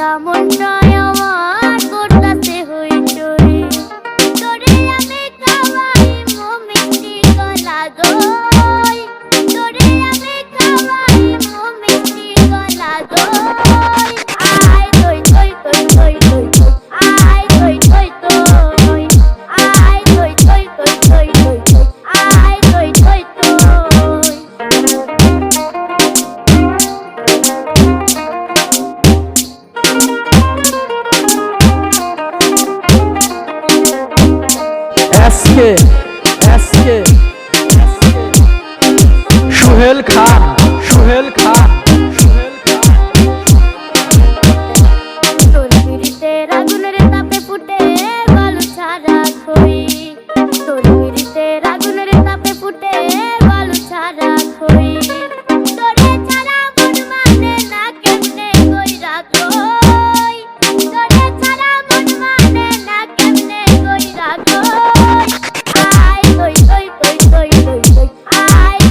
দিয়া মনটায় আমার করতাছে হইচই তোরে আমি কাওয়াই মমিটি গলা গো। SK SK Sohel Khan Sohel Khan